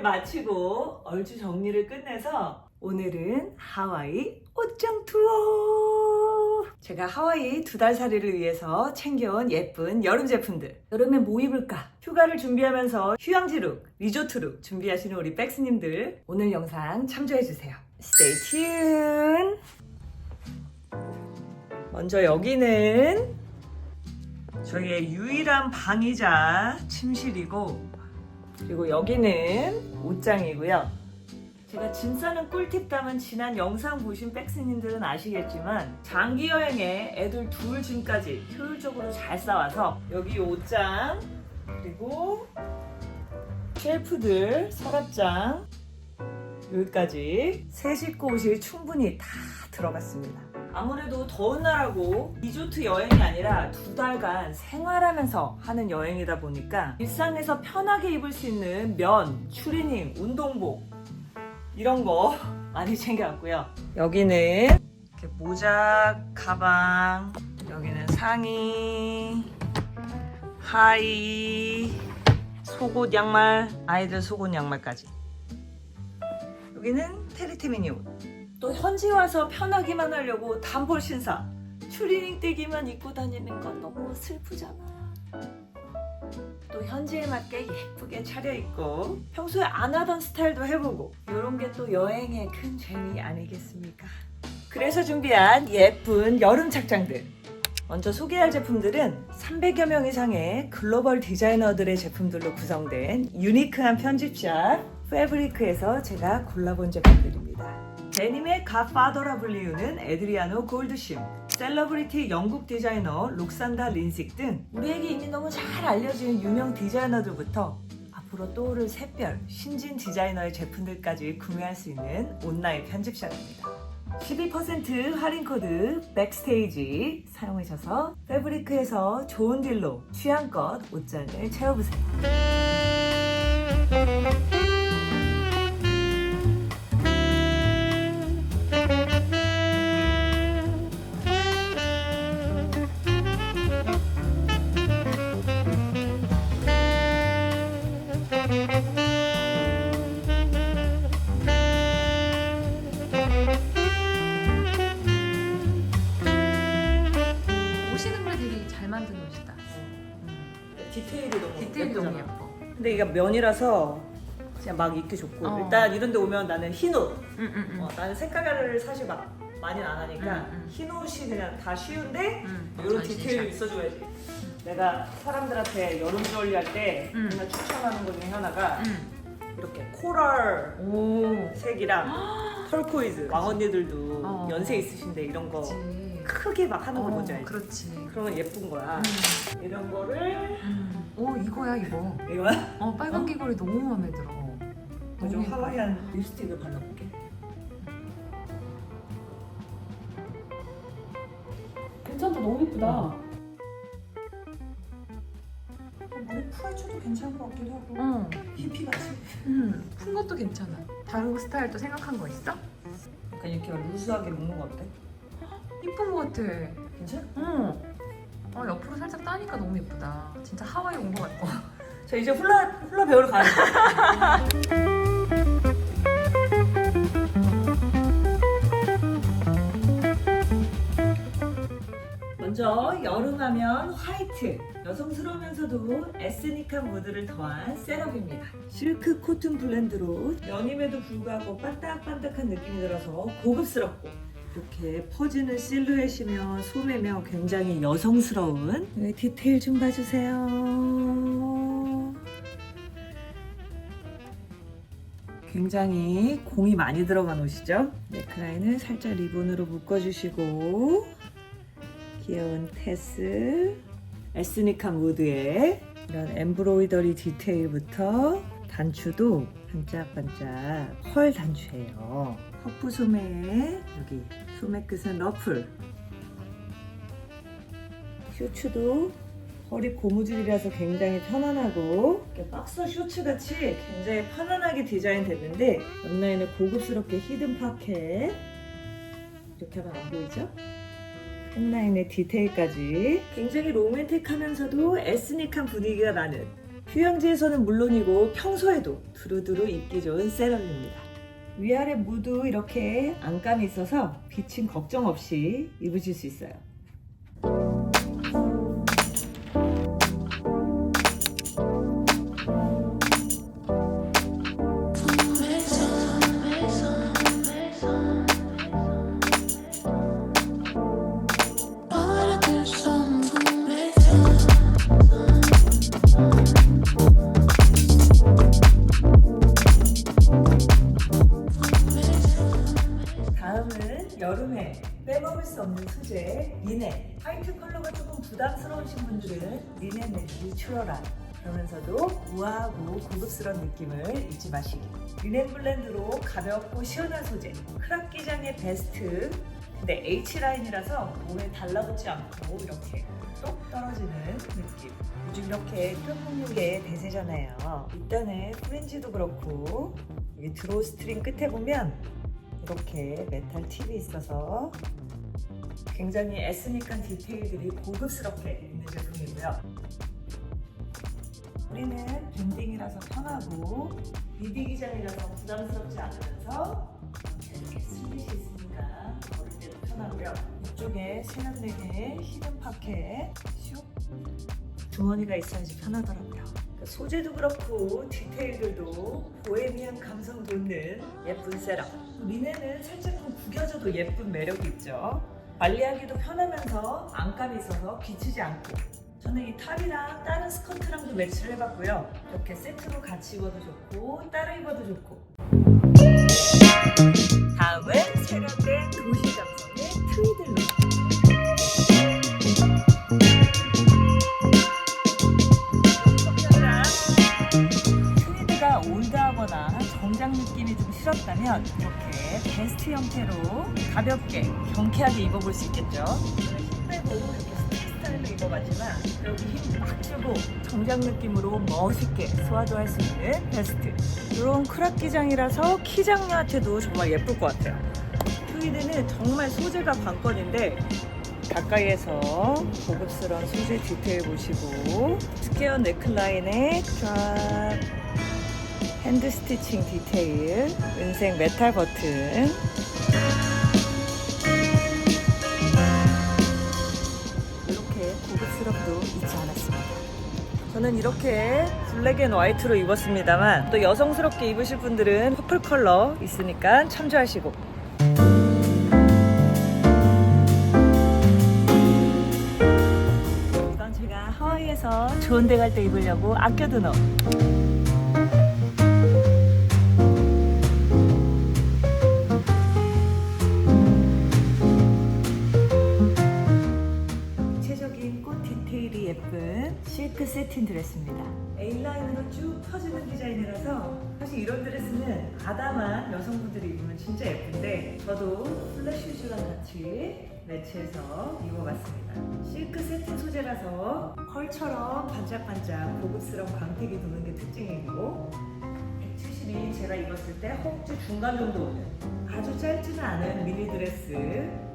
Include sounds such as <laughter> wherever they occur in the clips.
준비를 마치고 얼추 정리를 끝내서 오늘은 하와이 옷장 투어! 제가 하와이 두 달 살이를 위해서 챙겨온 예쁜 여름 제품들. 여름에 뭐 입을까? 휴가를 준비하면서 휴양지룩, 리조트룩 준비하시는 우리 백스님들 오늘 영상 참조해주세요. Stay tuned! 먼저 여기는 저희의 유일한 방이자 침실이고 그리고 여기는 옷장이고요. 제가 짐 싸는 꿀팁 담은 지난 영상 보신 백스님들은 아시겠지만 장기 여행에 애들 둘 짐까지 효율적으로 잘 싸와서 여기 옷장 그리고 쉘프들 서랍장 여기까지 세 식구 옷이 충분히 다 들어갔습니다. 아무래도 더운 나라고 리조트 여행이 아니라 두 달간 생활하면서 하는 여행이다 보니까 일상에서 편하게 입을 수 있는 면, 추리닝, 운동복 이런 거 <laughs> 많이 챙겨왔고요. 여기는 이렇게 모자, 가방, 여기는 상의, 하의, 속옷, 양말, 아이들 속옷, 양말까지. 여기는 테리티미니 옷. 또 현지 와서 편하기만 하려고 단볼 신사 추리닝 떼기만 입고 다니는 건 너무 슬프잖아. 또 현지에 맞게 예쁘게 차려입고 평소에 안 하던 스타일도 해보고 이런 게 또 여행의 큰 재미 아니겠습니까? 그래서 준비한 예쁜 여름 착장들. 먼저 소개할 제품들은 300여 명 이상의 글로벌 디자이너들의 제품들로 구성된 유니크한 편집샵 패브리크에서 제가 골라본 제품들입니다. 데님의 갓파더라 불리우는 에드리아노 골드심, 셀러브리티 영국 디자이너 록산다 린식 등 우리에게 이미 너무 잘 알려진 유명 디자이너들부터 앞으로 떠오를 샛별, 신진 디자이너의 제품들까지 구매할 수 있는 온라인 편집샵입니다. 12% 할인 코드 백스테이지 사용하셔서 패브리크에서 좋은 딜로 취향껏 옷장을 채워보세요. 디테일이 너무 너무 예쁘잖아. 예뻐. 근데 이게 면이라서 그냥 막 입기 좋고 어. 일단 이런 데 오면 나는 흰 옷. 응, 응, 응. 어, 나는 색깔을 사실 막 많이는 안 하니까 음, 음. 흰 옷이 그냥 다 쉬운데 응. 이런 디테일이 샵. 있어줘야지. 내가 사람들한테 여름 주얼리 할때 음. 맨날 추천하는 것 중에 하나가 응. 이렇게 코랄 오. 색이랑 <gasps> 털코이즈 왕 언니들도 어. 연세 있으신데 이런 거 그치. 크게 막 하는 거 어, 뭔지 알지? 그렇지. 그러면 예쁜 거야. 음. 이런 거를 음. 오 이거야 이거. 이거야? 어 빨간 귀걸이 너무 마음에 들어. 좀 예뻐. 하와이안 립스틱을 발라볼게. 괜찮다 너무 예쁘다 머리 풀어줘도 괜찮을 것 같기도 하고 어. 히피 같이 음. 푼 것도 괜찮아. 다른 스타일 또 생각한 거 있어? 약간 이렇게 루즈하게 묶는 거 어때? 이쁜 거 같아. 괜찮아? 어. 어 옆으로 살짝 따니까 너무 예쁘다. 진짜 하와이 온거 같아. 자 이제 훌라 훌라 배우러 돼. <laughs> 먼저 여름하면 화이트 여성스러우면서도 에스닉한 무드를 더한 셋업입니다 실크 코튼 블렌드로 연임에도 불구하고 반딱반딱한 느낌이 들어서 고급스럽고 이렇게 퍼지는 실루엣이며 소매며 굉장히 여성스러운 여기 디테일 좀 봐주세요. 굉장히 공이 많이 들어간 옷이죠? 넥라인을 살짝 리본으로 묶어주시고 귀여운 테스. 에스닉한 무드에 이런 엠브로이더리 디테일부터 단추도 반짝반짝 펄 단추예요 퍼프 소매에 여기 소매 끝은 러플 셔츠도 허리 고무줄이라서 굉장히 편안하고 박서 셔츠 같이 굉장히 편안하게 디자인 됐는데 옆라인에 고급스럽게 히든 파켓 이렇게 하면 안 보이죠? 햄라인의 디테일까지 굉장히 로맨틱하면서도 에스닉한 분위기가 나는 휴양지에서는 물론이고 평소에도 두루두루 입기 좋은 세럼입니다. 위아래 모두 이렇게 안감이 있어서 비침 걱정 없이 입으실 수 있어요. 수 없는 소재 리넨 화이트 컬러가 조금 부담스러우신 분들은 리넨의 내추럴한 그러면서도 우아하고 고급스러운 느낌을 잊지 마시기 리넨 블렌드로 가볍고 시원한 소재 크랍 기장의 베스트 근데 H라인이라서 몸에 달라붙지 않고 이렇게 똑 떨어지는 느낌. 요즘 이렇게 끈목육의 대세잖아요. 일단은 프린지도 그렇고 여기 드로우 스트링 끝에 보면 이렇게 메탈 팁이 있어서 굉장히 에스닉한 디테일들이 고급스럽게 있는 제품이고요. 우리는 밴딩이라서 편하고 미디 기장이라서 부담스럽지 않으면서 이렇게 슬릿이 있으니까 걸을 때도 편하고요. 이쪽에 세련되게 히든 파켓 슉 주머니가 있어야지 편하더라고요. 그러니까 소재도 그렇고 디테일들도 보헤미안 감성 돋는 예쁜 세럼. 리넨은 살짝 좀 구겨져도 예쁜 매력이 있죠. 관리하기도 편하면서 안감이 있어서 비치지 않고. 저는 이 탑이랑 다른 스커트랑 도 매치를 해봤고요. 이렇게 세트로 같이 입어도 좋고 따로 입어도 좋고. 다음은 세련된 도시 감성의 트위들로. 트위드가 올드하거나 정장 느낌이 좀 싫었다면 베스트 형태로 가볍게 경쾌하게 입어볼 수 있겠죠. 힘 빼고 이렇게 스트릿 스타일로 입어봤지만 여기 힘 막 주고 정장 느낌으로 멋있게 소화도 할 수 있는 베스트. 이런 크랍 기장이라서 키 장녀한테도 정말 예쁠 것 같아요. 트위드는 정말 소재가 관건인데 가까이에서 고급스러운 소재 디테일 보시고 스퀘어 넥라인에 쫙 핸드 스티칭 디테일 은색 메탈 버튼. 이렇게 고급스럽도 잊지 않았습니다. 저는 이렇게 블랙 앤 화이트로 입었습니다만 또 여성스럽게 입으실 분들은 퍼플 컬러 있으니까 참조하시고. 이건 제가 하와이에서 좋은 데 갈 때 입으려고 아껴둔 옷. 예쁜 실크 세틴 드레스입니다. A라인으로 쭉 펴지는 디자인이라서 사실 이런 드레스는 아담한 여성분들이 입으면 진짜 예쁜데 저도 플래시즈랑 같이 매치해서 입어봤습니다. 실크 세틴 소재라서 펄처럼 반짝반짝 고급스러운 광택이 도는 게 특징이고 170이 제가 입었을 때 허벅지 중간 정도 오는 아주 짧지는 않은 미니 드레스.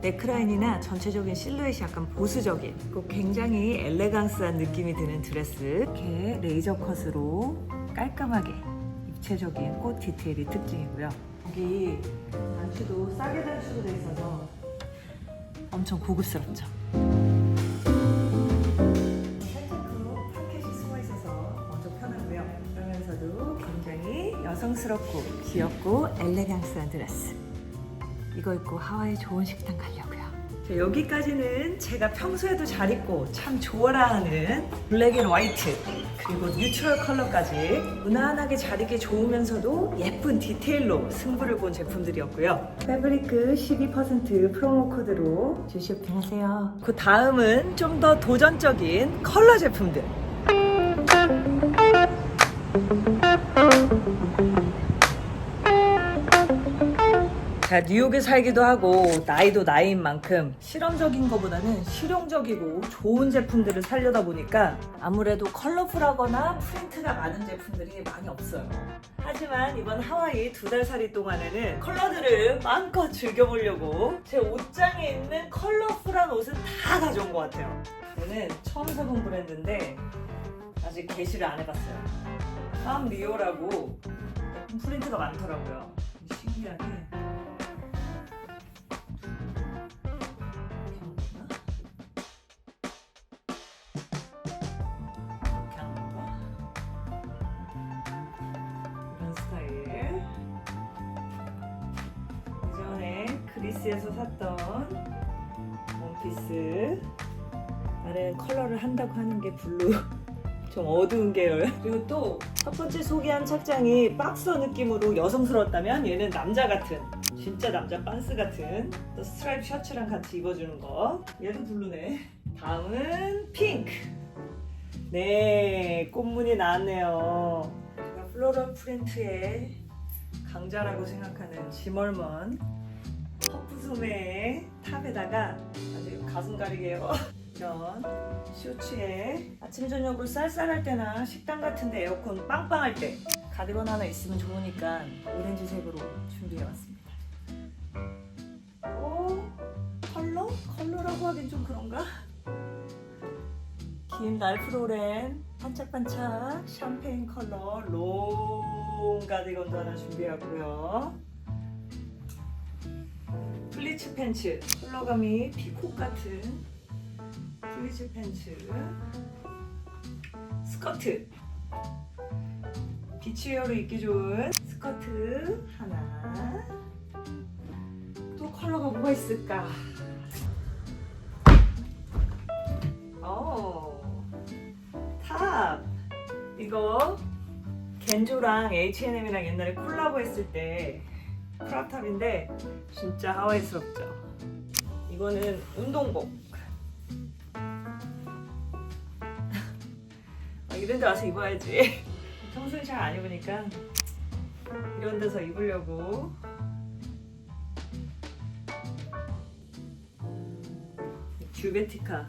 넥라인이나 전체적인 실루엣이 약간 보수적인 그 굉장히 엘레강스한 느낌이 드는 드레스. 이렇게 레이저 컷으로 깔끔하게 입체적인 꽃 디테일이 특징이고요. 여기 단추도 싸게 단추로 돼 있어서 엄청 고급스럽죠 여성스럽고 귀엽고 엘레강스한 드레스. 이거 입고 하와이 좋은 식당 가려고요. 자, 여기까지는 제가 평소에도 잘 입고 참 좋아라하는 블랙 앤 화이트 그리고 뉴트럴 컬러까지 무난하게 잘 입기 좋으면서도 예쁜 디테일로 승부를 본 제품들이었고요. 패브리크 12% 프로모 코드로 주시오핑하세요. 그 다음은 좀 더 도전적인 컬러 제품들. 자, 뉴욕에 살기도 하고 나이도 나이인 만큼 실험적인 것보다는 실용적이고 좋은 제품들을 살려다 보니까 아무래도 컬러풀하거나 프린트가 많은 제품들이 많이 없어요. 하지만 이번 하와이 두 달 살이 동안에는 컬러들을 마음껏 즐겨보려고 제 옷장에 있는 컬러풀한 옷은 다 가져온 것 같아요. 얘는 처음 사본 브랜드인데 아직 게시를 안 해봤어요. 팜 리오라고 프린트가 많더라고요. 신기하게. 그리스에서 샀던 원피스. 나는 컬러를 한다고 하는 게 블루. <laughs> 좀 어두운 계열. 그리고 또 첫 번째 소개한 착장이 박서 느낌으로 여성스러웠다면 얘는 남자 같은 진짜 남자 빤스 같은 또 스트라이프 셔츠랑 같이 입어주는 거. 얘도 블루네. 다음은 핑크. 네, 꽃무늬 나왔네요. 제가 플로럴 프린트의 강자라고 생각하는 지멀먼 퍼프 소매의 탑에다가 아주 가슴 가리게요. 이런 셔츠에 아침 저녁으로 쌀쌀할 때나 식당 같은데 에어컨 빵빵할 때 가디건 하나 있으면 좋으니까 오렌지색으로 준비해왔습니다. 오 컬러? 컬러라고 하긴 좀 그런가? 긴 랄프로렌 반짝반짝 샴페인 컬러 롱 가디건도 하나 준비하고요. 팬츠. 컬러감이 피콕 같은 플리츠 팬츠. 스커트. 비치웨어로 입기 좋은 스커트 하나. 또 컬러가 뭐가 있을까? 어, 탑. 이거 겐조랑 H&M이랑 옛날에 콜라보 했을 때 크랍탑인데 진짜 하와이스럽죠. 이거는 운동복. 아, 이런 데 와서 입어야지. 평소에 잘 안 입으니까 이런 데서 입으려고. 듀베티카.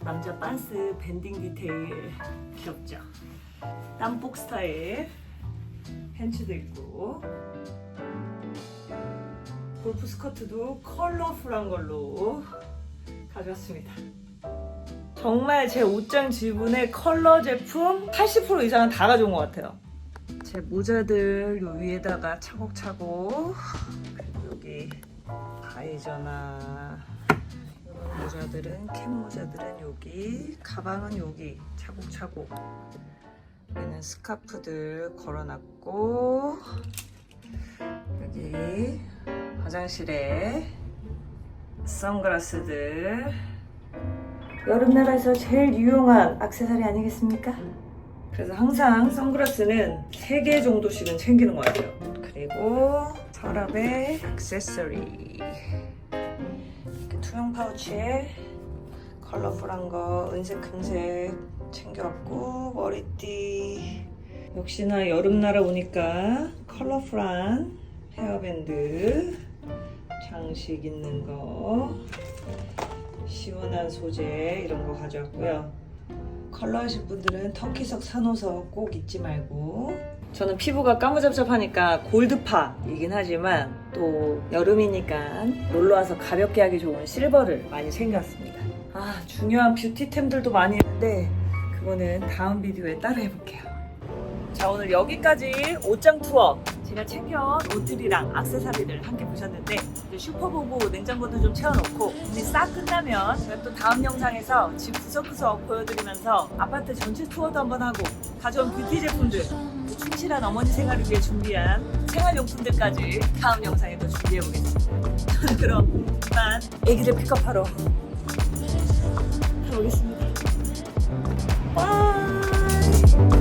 남자 빤스 밴딩 디테일. 귀엽죠? 땀복 스타일 팬츠도 있고 골프 스커트도 컬러풀한 걸로 가져왔습니다. 정말 제 옷장 지분의 컬러 제품 80% 이상은 다 가져온 것 같아요. 제 모자들 요 위에다가 차곡차곡 그리고 여기 바이저나 모자들은 캡 모자들은 여기 가방은 여기 차곡차곡 여기는 스카프들 걸어놨고 여기 화장실에 선글라스들 여름나라에서 제일 유용한 액세서리 아니겠습니까? 그래서 항상 선글라스는 3개 정도씩은 챙기는 것 같아요. 그리고 서랍에 액세서리 투명 파우치에 컬러풀한 거 은색 금색 챙겨왔고 머리띠 역시나 여름나라 오니까 컬러풀한 헤어밴드 장식 있는 거 시원한 소재 이런 거 가져왔고요. 컬러 하실 분들은 터키석 산호석 꼭 잊지 말고 저는 피부가 까무잡잡하니까 골드파이긴 하지만 또 여름이니까 놀러와서 가볍게 하기 좋은 실버를 많이 챙겨왔습니다. 아 중요한 뷰티템들도 많이 있는데 그거는 다음 비디오에 따로 해볼게요. 자 오늘 여기까지 옷장 투어. 제가 챙겨온 옷들이랑 악세사리들 함께 보셨는데 이제 슈퍼 보고 냉장고도 좀 채워놓고 오늘 싹 끝나면 제가 또 다음 영상에서 집 구석구석 보여드리면서 아파트 전체 투어도 한번 하고 가져온 뷰티 제품들 또 충실한 어머니 생활을 위해 준비한 생활용품들까지 다음 영상에 또 준비해보겠습니다. 저는 그럼 이만 애기들 픽업하러 가보겠습니다 바이